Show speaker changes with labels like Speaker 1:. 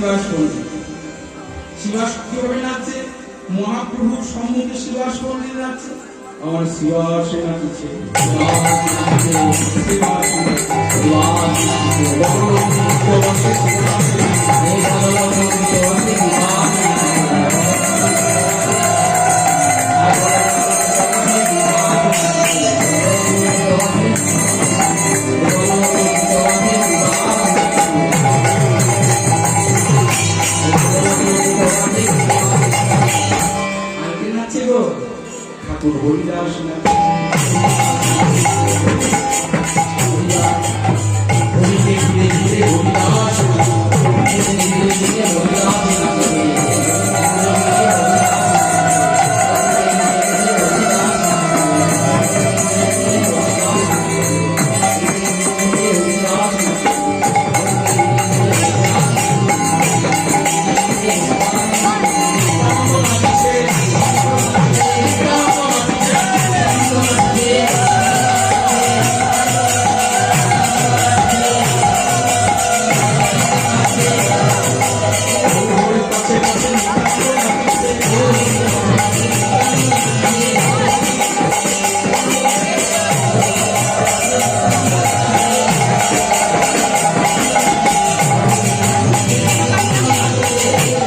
Speaker 1: শিবাসন শিবাস কীভাবে নাচছে? মহাপ্রভুর সম্মুখে শিবাস করলেন নাচছে? और सिवा सेना ঠাকুর হরিদাস